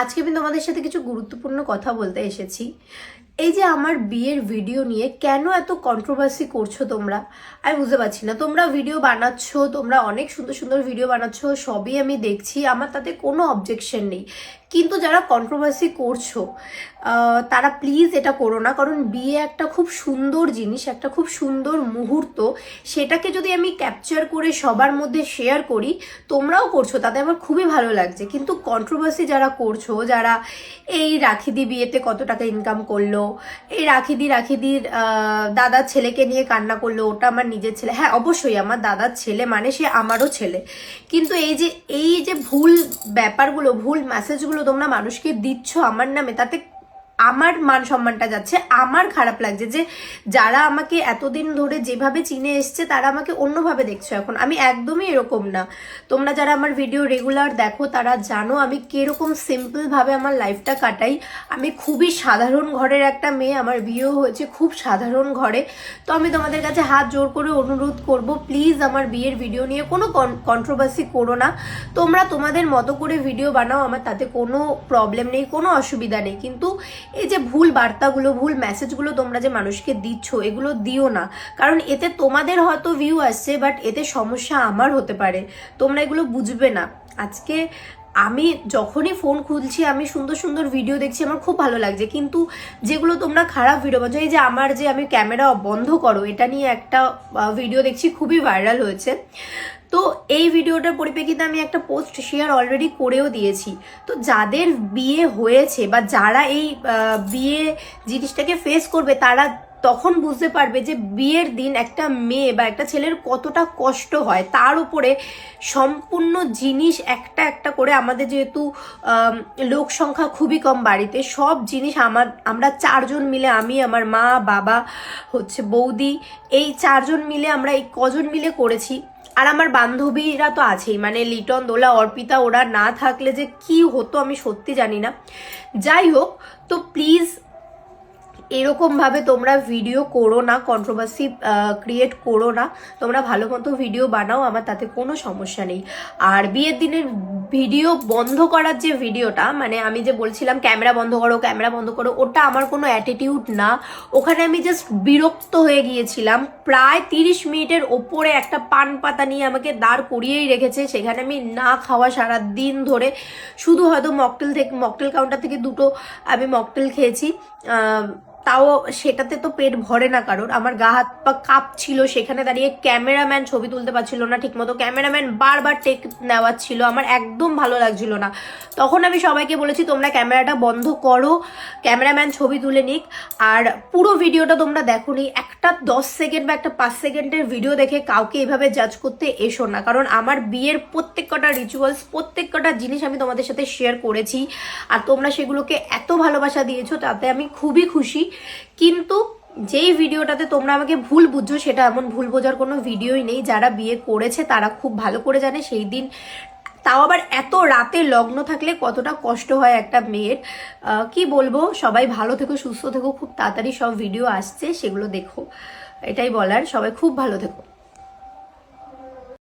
আজকে আমি তোমাদের সাথে কিছু গুরুত্বপূর্ণ কথা বলতে এসেছি। এই যে আমার বিয়ের ভিডিও নিয়ে কেন এত কন্ট্রোভার্সি করছ তোমরা? আমি বুঝতে পারছি না। তোমরা ভিডিও বানাচ্ছ, তোমরা অনেক সুন্দর সুন্দর ভিডিও বানাচ্ছ, সবই আমি দেখছি, আমার তাতে কোনো অবজেকশন নেই। কিন্তু যারা কন্ট্রোভার্সি করছ তারা প্লিজ এটা করো না, কারণ বিয়ে একটা খুব সুন্দর জিনিস, একটা খুব সুন্দর মুহূর্ত। সেটাকে যদি আমি ক্যাপচার করে সবার মধ্যে শেয়ার করি, তোমরাও করছ, তাতে আমার খুবই ভালো লাগছে। কিন্তু কন্ট্রোভার্সি যারা করছ, যারা এই রাখিদি বিয়েতে কত টাকা ইনকাম করল, এই রাখিদি, রাখিদির দাদার ছেলেকে নিয়ে কান্না করল, ওটা আমার নিজের ছেলে। হ্যাঁ অবশ্যই আমার দাদার ছেলে মানে সে আমারও ছেলে। কিন্তু এই যে এই যে ভুল ব্যাপারগুলো, ভুল মেসেজগুলো তোমরা মানুষকে দিচ্ছ আমার নামে তাতে আমার মান সম্মানটা যাচ্ছে, আমার খারাপ লাগছে যে যারা আমাকে এতদিন ধরে যেভাবে চিনে এসছে, তারা আমাকে অন্যভাবে দেখছ এখন। আমি একদমই এরকম না। তোমরা যারা আমার ভিডিও রেগুলার দেখো, তারা জানো আমি কীরকম সিম্পলভাবে আমার লাইফটা কাটাই। আমি খুবই সাধারণ ঘরের একটা মেয়ে, আমার বিয়েও হয়েছে খুব সাধারণ ঘরে। তো আমি তোমাদের কাছে হাত জোর করে অনুরোধ করব প্লিজ আমার বিয়ের ভিডিও নিয়ে কোনো কন্ট্রোভার্সি করো না। তোমরা তোমাদের মতো করে ভিডিও বানাও, আমার তাতে কোনো প্রবলেম নেই, কোনো অসুবিধা নেই। কিন্তু এই যে ভুল বার্তাগুলো, ভুল মেসেজগুলো তোমরা যে মানুষকে দিচ্ছ, এগুলো দিও না। কারণ এতে তোমাদের হয়তো ভিউ আসছে বাট এতে সমস্যা আমার হতে পারে। তোমরা এগুলো বুঝবে না। আজকে আমি যখনই ফোন খুলছি, আমি সুন্দর সুন্দর ভিডিও দেখছি, আমার খুব ভালো লাগছে। কিন্তু যেগুলো তোমরা খারাপ ভিডিও বানাচ্ছো এই যে আমার যে আমি ক্যামেরা বন্ধ করো, এটা নিয়ে একটা ভিডিও দেখছি, খুবই ভাইরাল হয়েছে। তো এই ভিডিওটার পরিপ্রেক্ষিতে আমি একটা পোস্ট শেয়ার অলরেডি করেও দিয়েছি। তো যাদের বিয়ে হয়েছে বা যারা এই বিয়ে জিনিসটাকে ফেস করবে, তারা তখন বুঝতে পারবে যে বিয়ের দিন একটা মেয়ে বা একটা ছেলের কতটা কষ্ট হয়। তার উপরে সম্পূর্ণ জিনিস একটা একটা করে আমাদের যেহেতু লোক সংখ্যা খুবই কম বাড়িতে, সব জিনিস আমার, আমরা চারজন মিলে, আমি, আমার মা, বাবা, হচ্ছে বৌদি, এই চারজন মিলে আমরা এই কজন মিলে করেছি। আর আমার বান্ধবীরা তো আছেই মানে লিটন, দোলা, অর্পিতা, ওরা না থাকলে যে কি হতো আমি সত্যি জানি না। যাই হোক, তো প্লিজ এরকম ভাবে তোমরা ভিডিও করো না কন্ট্রোভার্সি ক্রিয়েট করো না, তোমরা ভালো মতো ভিডিও বানাও, আমার তাতে কোনো সমস্যা নেই। আর বিয়ের দিনের ভিডিও বন্ধ করার যে ভিডিওটা মানে আমি যে বলছিলাম ক্যামেরা বন্ধ করো ক্যামেরা বন্ধ করো, ওটা আমার কোনো অ্যাটিটিউড না। ওখানে আমি জাস্ট বিরক্ত হয়ে গিয়েছিলাম। প্রায় তিরিশ মিনিটের ওপরে একটা পান পাতা নিয়ে আমাকে দাঁড় করিয়েই রেখেছে। সেখানে আমি না খাওয়া সারা দিন ধরে, শুধু হয়তো মকটেল থেকে মকটেল কাউন্টার থেকে দুটো আমি মকটেল খেয়েছি। তাও সেটাতে তো পেট ভরে না কারোর। আমার গা হাত পা কাপ ছিল সেখানে দাঁড়িয়ে ক্যামেরাম্যান ছবি তুলতে পারছিল না ঠিকমতো। ক্যামেরাম্যান বারবার টেক নেওয়ার ছিল, আমার একদম ভালো লাগছিল না। তখন আমি সবাইকে বলেছি, তোমরা ক্যামেরাটা বন্ধ করো, ক্যামেরাম্যান ছবি তুলে নিক। আর পুরো ভিডিওটা তোমরা দেখো নি একটা দশ সেকেন্ড বা একটা পাঁচ সেকেন্ডের ভিডিও দেখে কাউকে এভাবে জাজ করতে এসো না। কারণ আমার বিয়ের প্রত্যেক কটা রিচুয়ালস প্রত্যেক কটা জিনিস আমি তোমাদের সাথে শেয়ার করেছি। আর তোমরা সেগুলোকে এত ভালোবাসা দিয়েছ, তাতে আমি খুবই খুশি। কিন্তু যেই ভিডিওটাতে তোমরা আমাকে ভুল বুঝছ, সেটা এমন ভুল বোঝার কোনো ভিডিওই নেই। যারা বিয়ে করেছে, তারা খুব ভালো করে জানে সেই দিন তাও আবার এত রাতে লগ্ন থাকলে কতটা কষ্ট হয় একটা মেয়ের। কি বলব? সবাই ভালো থেকো, সুস্থ থেকো, খুব তাড়াতাড়ি সব ভিডিও আসছে, সেগুলো দেখো। এটাই বলার। সবাই খুব ভালো থেকো।